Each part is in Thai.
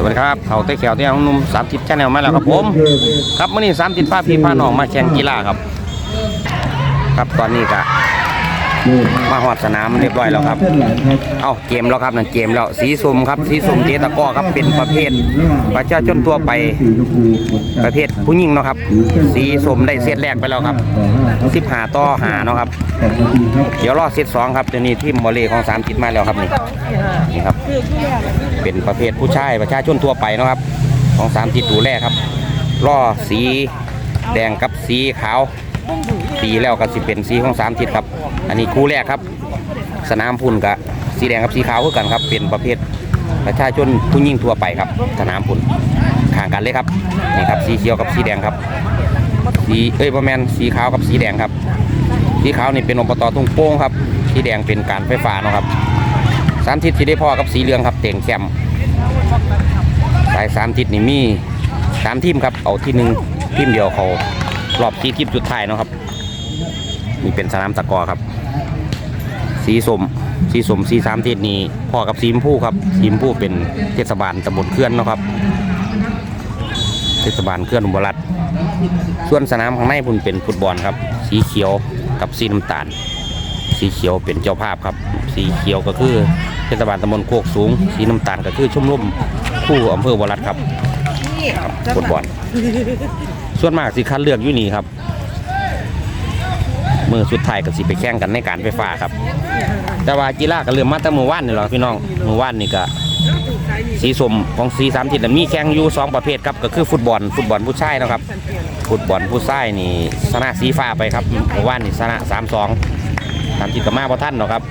สวัสดีครับเขาเตะแขวเตะของนุ่มสามทิศชาแนลมาแล้วครับผม ครับเมื่อนี้สามทิศพาพี่พาน้องมาแข่งกีฬาครับ ครับตอนนี้ก็ มาหอดสนามเรียบร้อยแล้วครับ เอ้าเกมแล้วครับนั่นเกมแล้วสีส้มครับสีส้มเจตะก้อครับเป็นประเภทประชาชนทั่วไปประเภทผู้หญิงเนาะครับ สีส้มได้เซตแรกไปแล้วครับสิบหาต่อหาเนาะครับ เดี๋ยวรอเซตสองครับเดี๋ยวนี้ทีมบอลเล่ของสามทิศมาแล้วครับนี่นี่ครับ เป็นประเภทผู้ชายประชาชนทั่วไปเนาะครับ ของสามทิศดูแลครับล่อสีแดงกับสีขาว ตีแล้วก็สิเป็นสีของสามทิศครับ อันนี้คู่แรกครับ สนามพุ่นกับสีแดงกับสีขาวคือกันครับ เป็นประเภทประชาชนผู้ยิ่งทั่วไปครับ สนามพุ่นห่างกันเลยครับนี่ครับสีเขียวกับสีแดงครับสีเอ้ยประมาณสีขาวกับสีแดงครับ สีขาวนี่เป็นอบตทุ่งโป่งครับสีแดงเป็นการไฟฟ้านะครับสามทิศที่ได้พ่อกับสีเหลืองครับเต่งแคมสายสามทิศนี่มีสามทีมครับเอาที่หนึ่งทีมเดียวเขารอบที่ทีมสุดท้ายนะครับ นี่เป็นสนามตะกร้อครับ สีสมสีสมสีสามเทศนี้พ่อกับสีมพูครับสีมพูเป็นเทศบาลตำบลเคลื่อนนะครับ เทศบาลเคลื่อนอุบลรัตส่วนสนามข้างในพุ่นเป็นฟุตบอลครับ สีเขียวกับสีน้ำตาล สีเขียวเป็นเจ้าภาพครับ สีเขียวก็คือเทศบาลตำบลโคกสูง สีน้ำตาลก็คือชุมรมผู้อำเภอวรัตครับครับฟุตบอลส่วนมากสิคัดเลือกอยู่นี่ครับ มือสุดท้ายก็สิไปแข่งกันในการไฟฟ้าครับ แต่ว่ากีฬาก็เริ่มมาตั้งมือว่านนี่หรอพี่น้องมือว่านนี่ก็สีสมของสีสามทิศน่ะมีแข่งอยู่สองประเภทครับก็คือฟุตบอล ฟุตบอลผู้ชายเนาะครับ ฟุตบอลผู้ชายนี่ชนะสีฟ้าไปครับมือว่านนี่ชนะสามสองตามจิตกมาพระท่านเนาะครับ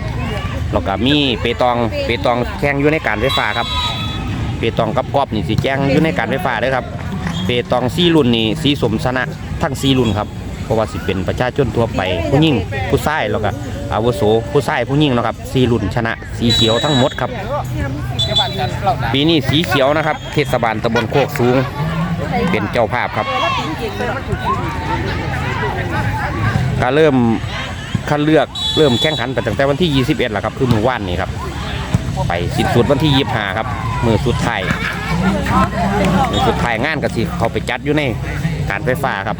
แล้วก็มีเปตองเปตองแข่งอยู่ในการไฟฟ้าครับเปตองกับกอบนี่สีแจ้งอยู่ในการไฟฟ้าเด้วยครับเปตองซีรุ่นนี่สีสมชนะทั้งซีรุ่นครับ เพราะว่าสิเป็นประชาชนทั่วไปผู้หญิงผู้ชายแล้วก็อาวุโสผู้ชายผู้หญิงนะครับซีรุ่นชนะสีเขียวทั้งหมดครับ ปีนี้สีเขียวนะครับ เทศบาลตำบลโคกสูง เป็นเจ้าภาพครับก็เริ่มคัดเลือกเริ่มแข่งขันไปตั้งแต่วันที่ 21แล้วครับ คือมือว่านนี่ครับ ไปสิ้นสุดวันที่ 25 ครับ มือสุดท้ายมือสุดท้ายงานก็สิเขาไปจัดอยู่ใน การไฟฟ้าครับ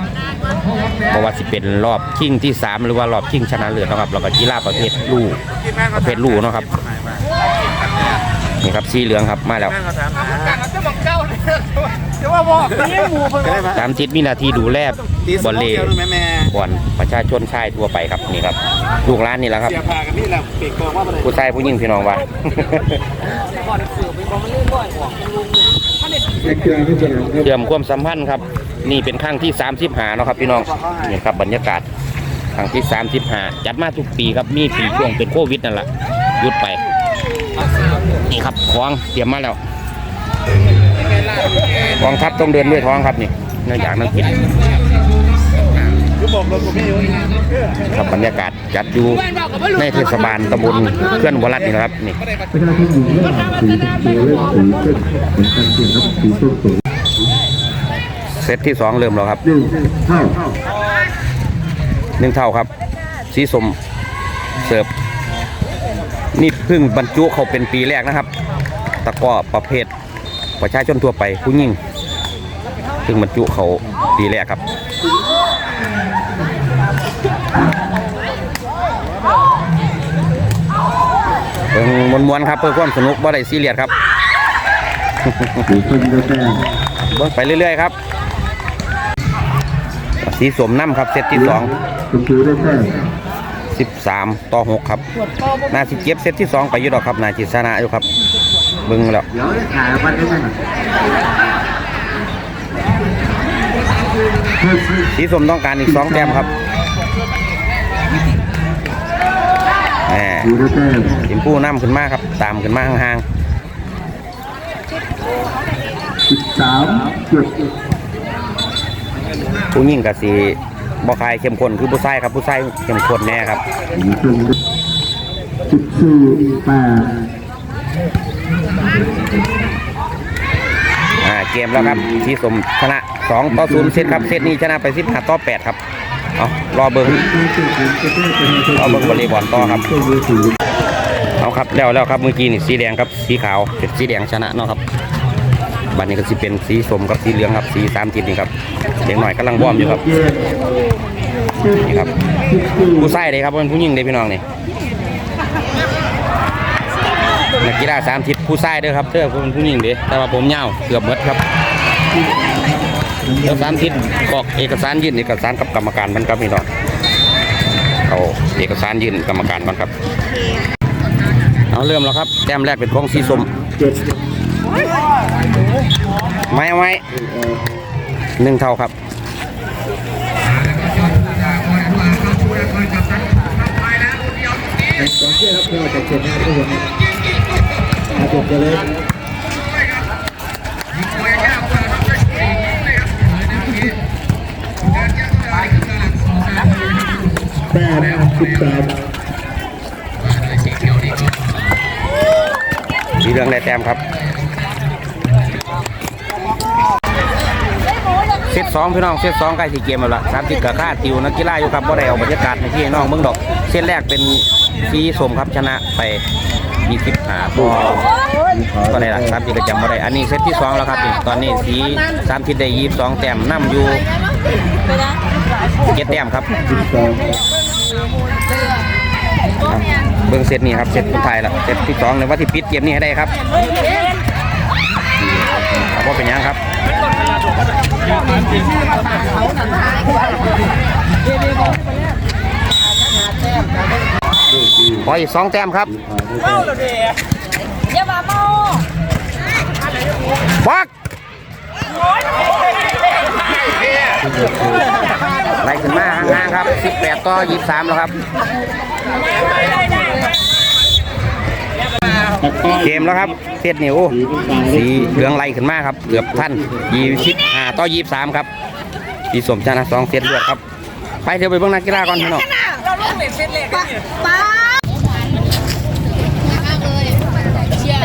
เพราะว่าสิเป็นรอบชิงที่ 3 หรือว่ารอบชิงชนะเลิศเนาะครับแล้วก็กีฬาประเภทลู่ประเภทลู่เนาะครับนี่ครับสีเหลืองครับมาแล้วตามทิศมีหนาทีดูแลบอลเล่บอลประชาชนชายทั่วไปครับนี่ครับลูกร้านนี่แหละครับเสียพากันนี่แหละเปีกโกงว่ามันเลยผู้ชายผู้หญิงพี่น้องว่าเชื่อมความสัมพันธ์ครับ นี่เป็นครั้งที่30หาเนาะครับพี่น้องนี่ครับบรรยากาศครั้งที่30หาจัดมาทุกปีครับมีปีช่วงเป็นโควิดนั่นแหละหยุดไป นี่ครับของเตรียมมาแล้วกองทัพต้องเดินด้วยท้องครับนี่เนื่องจากนักกินยุบบอกรถผมไม่อยู่ครับบรรยากาศจัดอยู่ในเทศบาลตำบลเคลื่อนวรัตน์นี่นะครับนี่ เหมือนกันเพียงครับสีส้มสูงเซตที่สองเริ่มแล้วครับหนึ่งเท่าหนึ่งเท่าครับ สีสมเสิร์ฟนี่เพิ่งบรรจุเขาเป็นปีแรกนะครับ ตะกร้อประเภทประชาชนทั่วไปผู้ยิ่งเพิ่งบรรจุเขาปีแรกครับเบิ่งมวนๆครับเพื่อความสนุกบ่ได้ซีเรียสครับสีส้มได้แต้มเบิ่งไปเรื่อยๆครับ สีสมน้ำครับเซตที่สองสิบสามต่อหกครับนาสิเก็บเซตที่สองไปยุดอกครับนาจิตชนะอยู่ครับบึงแล้วสีสมต้องการอีกสองแต้มครับทีมผู้นำขึ้นมากครับ ตามขึ้นมากห่างๆ13 ผู้ยิ่งกับสีบอคายเข้มข้นคือผู้ชายครับผู้ชายเข้มข้นแน่ครับสิบสี่แปดอ่าเกมแล้วครับที่สมชนะสองต่อศูนย์เซตครับเซตนี้ชนะไปสิบห้าต่อแปดครับเอารอเบิ้งรอเบิ้งบอลลย์บอลต่อครับเอาครับแล้วแล้วครับเมื่อกี้นี่สีแดงครับสีขาวสีแดงชนะเนาะครับ บัดนี้ก็สิเป็นสีส้มกับสีเหลืองครับสีสามทิศนี่ครับเด็กหน่อยกำลังวอมอยู่ครับนี่ครับผู้ชายเลยครับเป็นผู้หญิงเลยพี่น้องนี่นักกีฬาสามทิศผู้ชายเด้อครับเธอเป็นผู้หญิงเด้แต่ว่าผมยาวเกือบหมดครับสามทิศกรอกเอกสารยื่นเอกสารกับกรรมการมันครับพี่น้องเอาเอกสารยื่นกรรมการมันครับ เอาเริ่มแล้วครับแต้มแรกเป็นของสีส้มเจ็ด ไม้ไว้หนึ่งเท่าครับสองเชื่อครับเพื่อจะเจ็ดหน้าทุกคนอาจจะเลยแปดสิบแปดสีเหลืองได้แต้มครับ ซตสองพี่น้องเซตสองใกล้สี่เกมแล้วล่ะสามสิบกับค่าติวนักกีฬาอยู่ครับบ่ได้เอาบรรยากาศให้พี่น้องเบิ่งดอกเซตแรกเป็นสีสมครับชนะไปมีสิบหาตัวก็ได้ละสามสิบก็จำบ่ได้ อันนี้เซตที่สองแล้วครับตอนนี้สีสามสิบได้ยี่สิบสองแต้มนํอยู่เจ็ดแต้มครับสิบสองเบิ่งเซตนี้ครับเซตสุดท้ายล้วเซตที่สองเลยว่าที่ปิดเกมนี้ให้ได้ครับ ว่าเป็นยังครับขออีกสองแต้มครับอย่ามาโมบักไล่ขึ้นมาห่างๆครับ 18 ต่อ 23 แล้วครับ เกมแล้วครับเซตนี่โอ้สีเหลืองไล่ขึ้นมาครับ เกือบท่าน25ต่อ23ครับสีสมชนะสองเซตรวดครับ ไปเดี๋ยวไปเบิ่งนักกีฬาก่อนพี่น้องป้า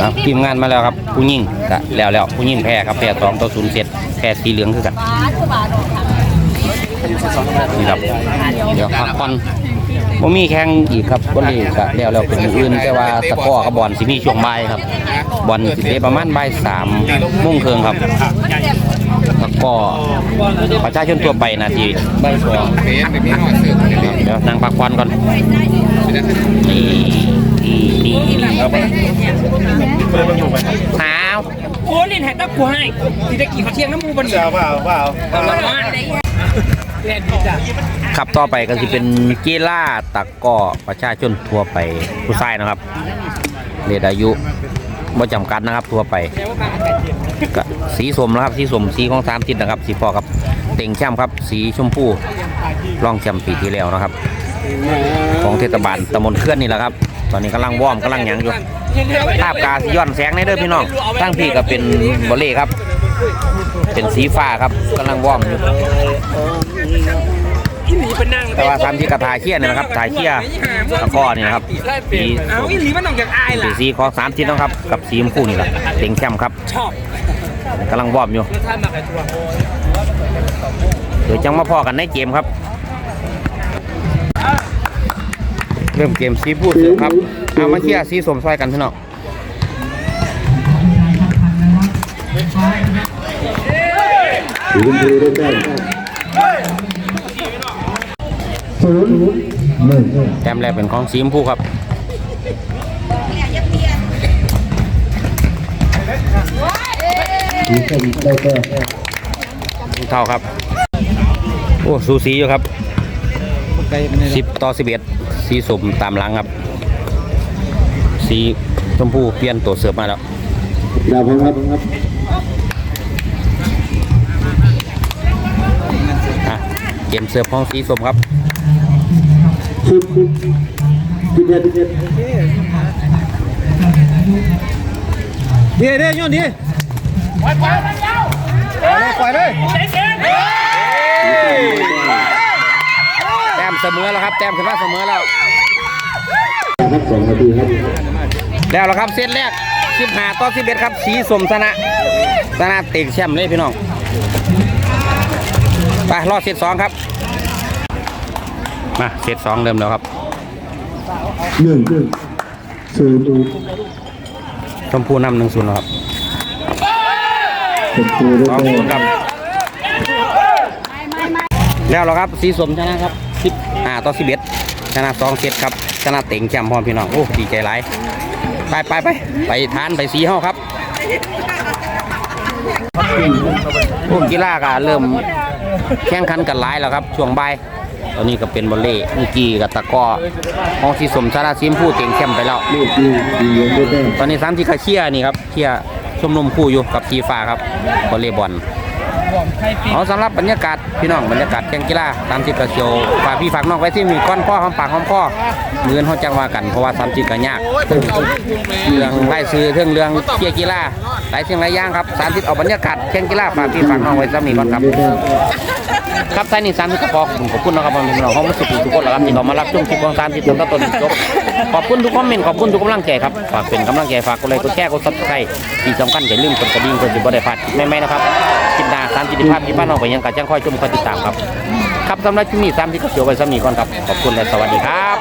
ครับทีมงานมาแล้วครับผู้หญิงก็แล้วแล้วผู้หญิงแพ้ครับแพ้สองต่อศูนย์เซตแพ้สีเหลืองคือกันป้าคือบ้าดอกค่ะนี่ครับเดี๋ยวพักผ่อน บ่มีแข่งอีกครับบ่ลีก็แล้วแล้วเป็นมื้ออื่นแต่ว่าตะกร้อกับบอลสิมีช่วงบ่ายครับบอลสิเตะประมาณบ่าย3โมงครึ่งครับตะกร้อประชาชนทั่วไปนาทีบ่ายสองครับเดี๋ยวนั่งพักผ่อนก่อนนี่นี่นี่สาวโอ้ลินแฮตตะกูให้ที่ตะกี้เขาเที่ยงน้ำมูบันเหลือเปล่าเปล่าเอาละมา เล่นดีจ้ะครับต่อไปก็จะเป็นกีฬาตะก้อประชาชนทั่วไปผู้ชายนะครับเรียนอายุบ่จำกัดนะครับทั่วไปก็สีสมนะครับสีสมสีของสามทิศนะครับ สีพอครับเต็งแชมครับ สีชมพูรองแชมปีที่แล้วนะครับ ของเทศบาลตำบลเคลื่อนนี่แหละครับ ตอนนี้กำลังวอมกำลังหยังอยู่ภาพกาสิย้อนแสงในเด้อพี่น้องทั้งพี่ก็เป็นบอลเล่ครับ เป็นสีฟ้าครับกำลังวอร์มอยู่อีหลีเป็นนั่งแต่ว่าทำที่กระทาเคียนี่นะครับทาเคียตะกร้อนี่นะครับสีเอาอีหลีมันต้องจากอายสีล่ะสีของสามทิศนะครับ กับสีชมพูนี่แหละเต็งแคมป์ครับชอบกำลังวอร์มอยู่แล้วท่านมาไอ้ตัวเดี๋ยวจังมาพอกันในเกมครับ เริ่มเกมสีพูดเสือครับเอามาเชียร์สีสมซอยกันพี่น้อง สีชมพูได้แต้มศูนย์หนึ่งแต้มแรกเป็นของสีชมพูครับสีส้มได้แต้มทุกเท่าครับ โอ้สูสีอยู่ครับสิบต่อสิบเอ็ดสีสมตามหลังครับ สีชมพูเปลี่ยนตัวเสือมาแล้วดาวพงครับ เกมเสิร์ฟของสีสมครับสิบสิบเอ็ดสิบเอ็ดเดี๋ยวเดี๋ยวย้อนดิปล่อยปล่อยปล่อยเลยแต้มเสมอแล้วครับแต้มขึ้นมาเสมอแล้วครับสองนาทีครับแล้วแล้วครับเซตแรก15ต่อ11ครับสีสมชนะชนะเต็งแชมป์เลยพี่น้อง ไปรอเซตสองครับ มาเซตสองเริ่มแล้วครับหนึ่งศูนย์ชมพูนำหนึ่งศูนย์แล้วครับเป็นครูด้ขวอบยคุณครับ แล้วเหรอครับ สีสมชนะครับสิบห้าต่อสิบเอ็ดชนะสองเซตครับ ชนะเต็งแชมป์พร้อมพี่น้อง โอ้ ดีใจหลาย ไปไปไปไปทานไปสีเฮาครับพวกกีฬาก็เริ่ม แข่งขันกันหลายแล้วครับ ช่วงบ่ายตอนนี้ก็เป็นบอลเล่เมื่อกี้กับตะก้อของสีสมชนะซิมผู้เต่งเข้มไปแล้ว ตอนนี้สามที่กาเชียนี่ครับเชียชมรมผู้อยู่กับทีฟ้าครับบอลเล่บอล เอาสำหรับบรรยากาศพี่น้องบรรยากาศแข่งกีฬาตามที่กระเชียวฝากพี่ฝากน้องไว้ที่มีก้อนข้อหอมปากหอมคอมือนเขาจังว่ากันเพราะว่าสามที่ก็ยากเรื่องไล่ซื้อเรื่องเรื่องเชียร์กีฬาหลายสิ่งหลายอย่างครับสามที่เอาบรรยากาศแข่งกีฬาฝากพี่ฝากน้องไว้ซ้ำนี้ก่อนครับครับท่านนี่สามที่ก็พอขอบคุณขอบคุณนะครับพี่น้องห้องมุสลิมทุกคนแล้วครับที่เขามารับชมคลิปของสามที่ต้นต้นจบ ขอบคุณทุกคอมเมนต์ขอบคุณทุกกำลังใจครับฝากเป็นกำลังใจฝากกดไลค์กดแชร์กดซับสไครต์ที่สำคัญอย่าลืมกดกระดิ่งเพื่อจะบ่ได้พลาดไม่ไม่นะครับจิตนาสามจิตภาพที่บ้านเราไปยังกัจังคอยชมคอยติดตามครับครับสำหรับที่นี่สามที่ก็เสียวไปสามีก่อนครับขอบคุณและสวัสดีครับ